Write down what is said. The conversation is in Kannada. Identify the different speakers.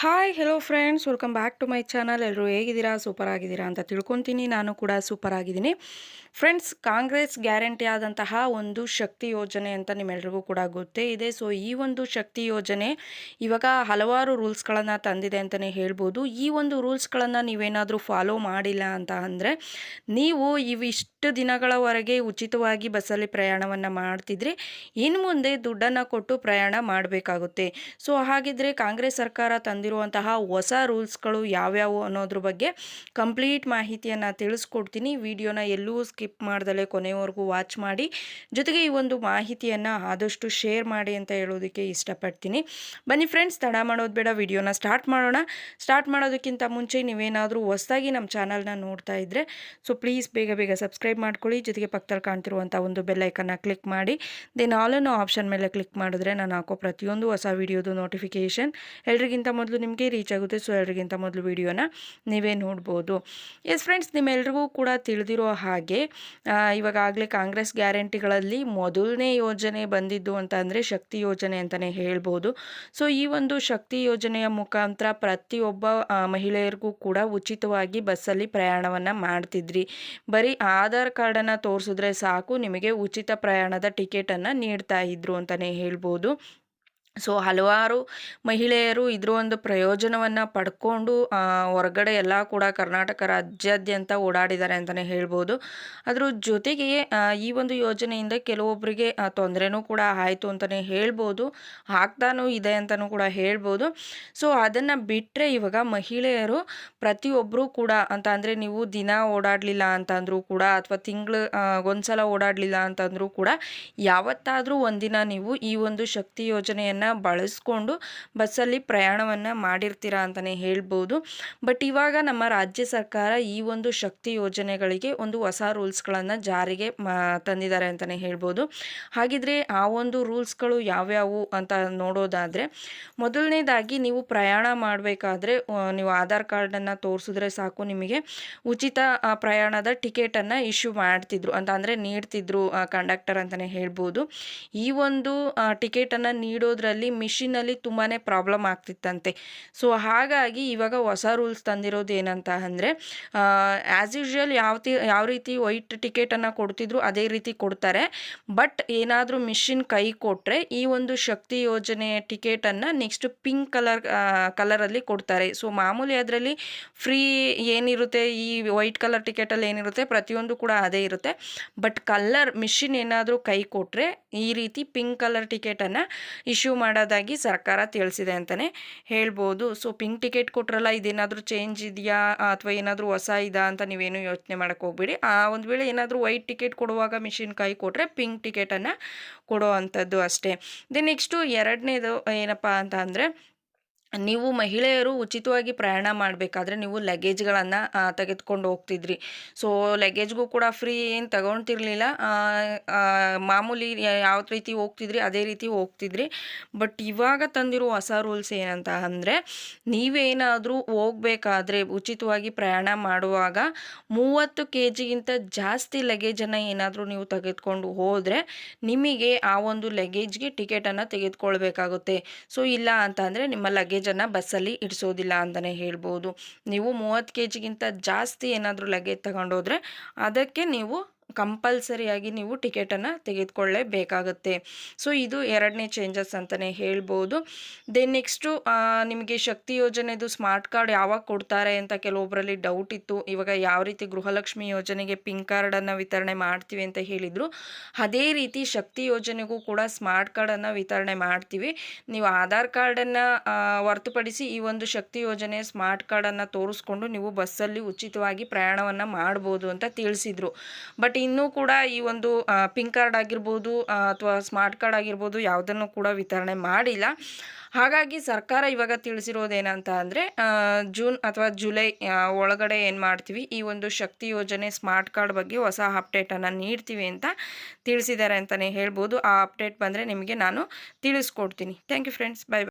Speaker 1: Hi hello friends welcome back to my channel ಎಲ್ಲರೂ ಹೇಗಿದ್ದೀರಾ? ಸೂಪರ್ ಆಗಿದ್ದೀರಾ ಅಂತ ತಿಳ್ಕೊತೀನಿ. ನಾನು ಕೂಡ ಸೂಪರ್ ಆಗಿದ್ದೀನಿ. ಫ್ರೆಂಡ್ಸ್ ಕಾಂಗ್ರೆಸ್ ಗ್ಯಾರಂಟಿ ಆದಂತಹ ಒಂದು ಶಕ್ತಿ ಯೋಜನೆ ಅಂತ ನಿಮ್ಮೆಲ್ರಿಗೂ ಕೂಡ ಗೊತ್ತೇ ಇದೆ. ಸೊ ಈ ಒಂದು ಶಕ್ತಿ ಯೋಜನೆ ಇವಾಗ ಹಲವಾರು ರೂಲ್ಸ್ಗಳನ್ನು ತಂದಿದೆ ಅಂತಲೇ ಹೇಳ್ಬೋದು. ಈ ಒಂದು ರೂಲ್ಸ್ಗಳನ್ನು ನೀವೇನಾದರೂ ಫಾಲೋ ಮಾಡಿಲ್ಲ ಅಂತ ಅಂದರೆ, ನೀವು ಇವಿಷ್ಟು ದಿನಗಳವರೆಗೆ ಉಚಿತವಾಗಿ ಬಸ್ಸಲ್ಲಿ ಪ್ರಯಾಣವನ್ನು ಮಾಡ್ತಿದ್ರೆ, ಇನ್ನು ಮುಂದೆ ದುಡ್ಡನ್ನು ಕೊಟ್ಟು ಪ್ರಯಾಣ ಮಾಡಬೇಕಾಗುತ್ತೆ. ಸೊ ಹಾಗಿದ್ರೆ ಕಾಂಗ್ರೆಸ್ ಸರ್ಕಾರ ತಂದಿರುವಂತಹ ಹೊಸ ರೂಲ್ಸ್ಗಳು ಯಾವ್ಯಾವು ಅನ್ನೋದ್ರ ಬಗ್ಗೆ ಕಂಪ್ಲೀಟ್ ಮಾಹಿತಿಯನ್ನು ತಿಳಿಸ್ಕೊಡ್ತೀನಿ. ವಿಡಿಯೋನ ಎಲ್ಲೂ ಸ್ಕಿಪ್ ಮಾಡ್ದಲೇ ಕೊನೆಯವರೆಗೂ ವಾಚ್ ಮಾಡಿ. ಜೊತೆಗೆ ಈ ಒಂದು ಮಾಹಿತಿಯನ್ನು ಆದಷ್ಟು ಶೇರ್ ಮಾಡಿ ಅಂತ ಹೇಳೋದಕ್ಕೆ ಇಷ್ಟಪಡ್ತೀನಿ. ಬನ್ನಿ ಫ್ರೆಂಡ್ಸ್, ತಡ ಮಾಡೋದು ಬೇಡ, ವಿಡಿಯೋನ ಸ್ಟಾರ್ಟ್ ಮಾಡೋಣ. ಸ್ಟಾರ್ಟ್ ಮಾಡೋದಕ್ಕಿಂತ ಮುಂಚೆ ನೀವೇನಾದರೂ ಹೊಸದಾಗಿ ನಮ್ಮ ಚಾನಲ್ನ ನೋಡ್ತಾ ಇದ್ದರೆ ಸೊ ಪ್ಲೀಸ್ ಬೇಗ ಬೇಗ ಸಬ್ಸ್ಕ್ರೈಬ್ ಮಾಡ್ಕೊಳ್ಳಿ. ಜೊತೆಗೆ ಪಕ್ಕದಲ್ಲಿ ಕಾಣ್ತಿರುವಂಥ ಒಂದು ಬೆಲ್ಲೈಕನ್ನ ಕ್ಲಿಕ್ ಮಾಡಿ. ದೆನ್ ಆಲ್ ಅನ್ನೋ ಆಪ್ಷನ್ ಮೇಲೆ ಕ್ಲಿಕ್ ಮಾಡಿದ್ರೆ ನಾನು ಹಾಕೋ ಪ್ರತಿಯೊಂದು ಹೊಸ ವಿಡಿಯೋದು ನೋಟಿಫಿಕೇಷನ್. ಎಲ್ರಿಗಿಂತ ಮೊದಲು ನಿಮಗೆ ರೀಚ್ ಆಗುತ್ತೆ. ಸೊ ಎಲ್ರಿಗಿಂತ ಮೊದಲು ವಿಡಿಯೋನ ನೀವೇ ನೋಡ್ಬೋದು. ಎಸ್ ಫ್ರೆಂಡ್ಸ್ ನಿಮ್ಮೆಲ್ರಿಗೂ ಕೂಡ ತಿಳಿದಿರೋ ಹಾಗೆ ಇವಾಗಾಗಲೇ ಕಾಂಗ್ರೆಸ್ ಗ್ಯಾರಂಟಿಗಳಲ್ಲಿ ಮೊದಲನೇ ಯೋಜನೆ ಬಂದಿದ್ದು ಅಂತ ಅಂದರೆ ಶಕ್ತಿ ಯೋಜನೆ ಅಂತಲೇ ಹೇಳ್ಬೋದು. ಸೊ ಈ ಒಂದು ಶಕ್ತಿ ಯೋಜನೆಯ ಮುಖಾಂತರ ಪ್ರತಿಯೊಬ್ಬ ಮಹಿಳೆಯರಿಗೂ ಕೂಡ ಉಚಿತವಾಗಿ ಬಸ್ಸಲ್ಲಿ ಪ್ರಯಾಣವನ್ನು ಮಾಡ್ತಿದ್ರಿ. ಬರೀ ಆಧಾರ್ ಕಾರ್ಡನ್ನು ತೋರಿಸಿದ್ರೆ ಸಾಕು, ನಿಮಗೆ ಉಚಿತ ಪ್ರಯಾಣದ ಟಿಕೆಟನ್ನು ನೀಡ್ತಾ ಇದ್ರು ಅಂತಲೇ ಹೇಳ್ಬೋದು. ಸೊ ಹಲವಾರು ಮಹಿಳೆಯರು ಇದ್ರ ಒಂದು ಪ್ರಯೋಜನವನ್ನು ಪಡ್ಕೊಂಡು ಹೊರಗಡೆ ಎಲ್ಲ ಕೂಡ ಕರ್ನಾಟಕ ರಾಜ್ಯಾದ್ಯಂತ ಓಡಾಡಿದ್ದಾರೆ ಅಂತಲೇ ಹೇಳ್ಬೋದು. ಅದ್ರ ಜೊತೆಗೆ ಈ ಒಂದು ಯೋಜನೆಯಿಂದ ಕೆಲವೊಬ್ಬರಿಗೆ ತೊಂದರೆನೂ ಕೂಡ ಆಯಿತು ಅಂತಲೇ ಹೇಳ್ಬೋದು. ಆಗ್ತಾನೂ ಇದೆ ಅಂತಲೂ ಕೂಡ ಹೇಳ್ಬೋದು. ಸೊ ಅದನ್ನು ಬಿಟ್ಟರೆ ಇವಾಗ ಮಹಿಳೆಯರು ಪ್ರತಿಯೊಬ್ಬರೂ ಕೂಡ ಅಂತ ನೀವು ದಿನ ಓಡಾಡಲಿಲ್ಲ ಅಂತಂದರೂ ಕೂಡ ಅಥವಾ ತಿಂಗಳು ಒಂದ್ಸಲ ಓಡಾಡಲಿಲ್ಲ ಅಂತಂದರೂ ಕೂಡ ಯಾವತ್ತಾದರೂ ಒಂದಿನ ನೀವು ಈ ಒಂದು ಶಕ್ತಿ ಯೋಜನೆಯನ್ನು ಬಳಸ್ಕೊಂಡು ಬಸ್ಸಲ್ಲಿ ಪ್ರಯಾಣವನ್ನು ಮಾಡಿರ್ತೀರಾ ಅಂತಲೇ ಹೇಳ್ಬೋದು. ಬಟ್ ಇವಾಗ ನಮ್ಮ ರಾಜ್ಯ ಸರ್ಕಾರ ಈ ಒಂದು ಶಕ್ತಿ ಯೋಜನೆಗಳಿಗೆ ಒಂದು ಹೊಸ ರೂಲ್ಸ್ಗಳನ್ನು ಜಾರಿಗೆ ತಂದಿದ್ದಾರೆ ಅಂತಲೇ ಹೇಳ್ಬೋದು. ಹಾಗಿದ್ರೆ ಆ ಒಂದು ರೂಲ್ಸ್ಗಳು ಯಾವ್ಯಾವು ಅಂತ ನೋಡೋದಾದರೆ, ಮೊದಲನೇದಾಗಿ ನೀವು ಪ್ರಯಾಣ ಮಾಡಬೇಕಾದ್ರೆ ನೀವು ಆಧಾರ್ ಕಾರ್ಡನ್ನು ತೋರಿಸಿದ್ರೆ ಸಾಕು ನಿಮಗೆ. ಉಚಿತ ಪ್ರಯಾಣದ ಟಿಕೆಟನ್ನು ಇಶ್ಯೂ ಮಾಡ್ತಿದ್ರು ಅಂತ ಅಂದರೆ ನೀಡ್ತಿದ್ರು ಕಂಡಕ್ಟರ್ ಅಂತಲೇ ಹೇಳ್ಬೋದು. ಈ ಒಂದು ಟಿಕೆಟನ್ನು ನೀಡೋದ್ರಲ್ಲಿ ಅಲ್ಲಿ ಮಿಷಿನಲ್ಲಿ ತುಂಬಾ ಪ್ರಾಬ್ಲಮ್ ಆಗ್ತಿತ್ತಂತೆ. ಸೊ, ಹಾಗಾಗಿ ಇವಾಗ ಹೊಸ ರೂಲ್ಸ್ ತಂದಿರೋದು ಏನಂತ ಅಂದರೆ ಆ್ಯಸ್ ಯೂಶ್ವಲ್ ಯಾವ ಯಾವ ರೀತಿ ವೈಟ್ ಟಿಕೆಟನ್ನು ಕೊಡ್ತಿದ್ರು ಅದೇ ರೀತಿ ಕೊಡ್ತಾರೆ. ಬಟ್ ಏನಾದರೂ ಮಿಷಿನ್ ಕೈ ಕೊಟ್ಟರೆ ಈ ಒಂದು ಶಕ್ತಿ ಯೋಜನೆ ಟಿಕೆಟನ್ನು ನೆಕ್ಸ್ಟ್ ಪಿಂಕ್ ಕಲರ್ ಕಲರಲ್ಲಿ ಕೊಡ್ತಾರೆ. ಸೊ, ಮಾಮೂಲಿ ಅದರಲ್ಲಿ ಫ್ರೀ ಏನಿರುತ್ತೆ, ಈ ವೈಟ್ ಕಲರ್ ಟಿಕೆಟಲ್ಲಿ ಏನಿರುತ್ತೆ ಪ್ರತಿಯೊಂದು ಕೂಡ ಅದೇ ಇರುತ್ತೆ. ಬಟ್ ಕಲರ್, ಮಿಷಿನ್ ಏನಾದರೂ ಕೈ ಕೊಟ್ಟರೆ ಈ ರೀತಿ ಪಿಂಕ್ ಕಲರ್ ಟಿಕೆಟನ್ನು ಇಶ್ಯೂ ಮಾಡೋದಾಗಿ ಸರ್ಕಾರ ತಿಳಿಸಿದೆ ಅಂತಲೇ ಹೇಳ್ಬೋದು. ಸೊ ಪಿಂಕ್ ಟಿಕೆಟ್ ಕೊಟ್ರಲ್ಲ, ಇದೇನಾದರೂ ಚೇಂಜ್ ಇದೆಯಾ? ಅಥವಾ ಏನಾದರೂ ಹೊಸ ಇದಾ ಅಂತ ನೀವೇನು ಯೋಚನೆ ಮಾಡೋಕ್ಕೆ ಹೋಗ್ಬೇಡಿ. ಆ ಒಂದು ವೇಳೆ ಏನಾದರೂ ವೈಟ್ ಟಿಕೆಟ್ ಕೊಡುವಾಗ ಮಿಷಿನ್ ಕಾಯಿ ಕೊಟ್ಟರೆ ಪಿಂಕ್ ಟಿಕೆಟನ್ನು ಕೊಡೋ ಅಂಥದ್ದು ಅಷ್ಟೇ. ದೆನ್ ನೆಕ್ಸ್ಟು ಎರಡನೇದು ಏನಪ್ಪ ಅಂತ ಅಂದರೆ ನೀವು ಮಹಿಳೆಯರು ಉಚಿತವಾಗಿ ಪ್ರಯಾಣ ಮಾಡಬೇಕಾದ್ರೆ ನೀವು ಲಗೇಜ್ಗಳನ್ನು ತೆಗೆದುಕೊಂಡು ಹೋಗ್ತಿದ್ರಿ. ಸೊ ಲಗೇಜ್ಗೂ ಕೂಡ ಫ್ರೀ ಏನು ತಗೊಳ್ತಿರ್ಲಿಲ್ಲ ಮಾಮೂಲಿ ಯಾವ ರೀತಿ ಹೋಗ್ತಿದ್ರಿ, ಅದೇ ರೀತಿ ಹೋಗ್ತಿದ್ರಿ. ಬಟ್ ಇವಾಗ ತಂದಿರೋ ಹೊಸ ರೂಲ್ಸ್ ಏನಂತ ಅಂದರೆ, ನೀವೇನಾದರೂ ಹೋಗಬೇಕಾದ್ರೆ ಉಚಿತವಾಗಿ ಪ್ರಯಾಣ ಮಾಡುವಾಗ ಮೂವತ್ತು ಕೆ ಜಿಗಿಂತ ಜಾಸ್ತಿ ಲಗೇಜನ್ನು ಏನಾದರೂ ನೀವು ತೆಗೆದುಕೊಂಡು ಹೋದರೆ ನಿಮಗೆ ಆ ಒಂದು ಲಗೇಜ್ಗೆ ಟಿಕೆಟನ್ನು ತೆಗೆದುಕೊಳ್ಬೇಕಾಗುತ್ತೆ. ಸೊ ಇಲ್ಲ ಅಂತ ಅಂದರೆ ನಿಮ್ಮ ಲಗೇಜ್ ಲಗೇಜನ್ನು ಬಸ್ಸಲ್ಲಿ ಇಡಿಸೋದಿಲ್ಲ ಅಂತಲೇ ಹೇಳ್ಬೋದು. ನೀವು ಮೂವತ್ತು ಕೆ ಜಿಗಿಂತ ಜಾಸ್ತಿ ಏನಾದರೂ ಲಗೇಜ್ ತಗೊಂಡೋದ್ರೆ ಅದಕ್ಕೆ ನೀವು ಕಂಪಲ್ಸರಿಯಾಗಿ ನೀವು ಟಿಕೆಟನ್ನು ತೆಗೆದುಕೊಳ್ಳೇಬೇಕಾಗತ್ತೆ. ಸೊ, ಇದು ಎರಡನೇ ಚೇಂಜಸ್ ಅಂತಲೇ ಹೇಳ್ಬೋದು. ದೆನ್ ನೆಕ್ಸ್ಟು ನಿಮಗೆ ಶಕ್ತಿ ಯೋಜನೆದು ಸ್ಮಾರ್ಟ್ ಕಾರ್ಡ್ ಯಾವಾಗ ಕೊಡ್ತಾರೆ ಅಂತ ಕೆಲವೊಬ್ಬರಲ್ಲಿ ಡೌಟ್ ಇತ್ತು. ಇವಾಗ ಯಾವ ರೀತಿ ಗೃಹಲಕ್ಷ್ಮಿ ಯೋಜನೆಗೆ ಪಿಂಕ್ ಕಾರ್ಡನ್ನು ವಿತರಣೆ ಮಾಡ್ತೀವಿ ಅಂತ ಹೇಳಿದರು. ಅದೇ ರೀತಿ ಶಕ್ತಿ ಯೋಜನೆಗೂ ಕೂಡ ಸ್ಮಾರ್ಟ್ ಕಾರ್ಡನ್ನು ವಿತರಣೆ ಮಾಡ್ತೀವಿ. ನೀವು ಆಧಾರ್ ಕಾರ್ಡನ್ನು ಹೊರತುಪಡಿಸಿ ಈ ಒಂದು ಶಕ್ತಿ ಯೋಜನೆ ಸ್ಮಾರ್ಟ್ ಕಾರ್ಡನ್ನು ತೋರಿಸ್ಕೊಂಡು ನೀವು ಬಸ್ಸಲ್ಲಿ ಉಚಿತವಾಗಿ ಪ್ರಯಾಣವನ್ನು ಮಾಡ್ಬೋದು ಅಂತ ತಿಳಿಸಿದರು. ಬಟ್ ಇನ್ನೂ ಕೂಡ ಈ ಒಂದು ಪಿಂಕ್ ಕಾರ್ಡ್ ಆಗಿರ್ಬೋದು ಅಥವಾ ಸ್ಮಾರ್ಟ್ ಕಾರ್ಡ್ ಆಗಿರ್ಬೋದು ಯಾವುದನ್ನು ಕೂಡ ವಿತರಣೆ ಮಾಡಿಲ್ಲ. ಹಾಗಾಗಿ ಸರ್ಕಾರ ಇವಾಗ ತಿಳಿಸಿರೋದೇನಂತ ಅಂದರೆ ಜೂನ್ ಅಥವಾ ಜುಲೈ ಒಳಗಡೆ ಏನು ಮಾಡ್ತೀವಿ, ಈ ಒಂದು ಶಕ್ತಿ ಯೋಜನೆ ಸ್ಮಾರ್ಟ್ ಕಾರ್ಡ್ ಬಗ್ಗೆ ಹೊಸ ಅಪ್ಡೇಟನ್ನು ನೀಡ್ತೀವಿ ಅಂತ ತಿಳಿಸಿದ್ದಾರೆ ಅಂತಲೇ ಹೇಳ್ಬೋದು. ಆ ಅಪ್ಡೇಟ್ ಬಂದರೆ ನಿಮಗೆ ನಾನು ತಿಳಿಸ್ಕೊಡ್ತೀನಿ. Thank you friends. ಬೈ.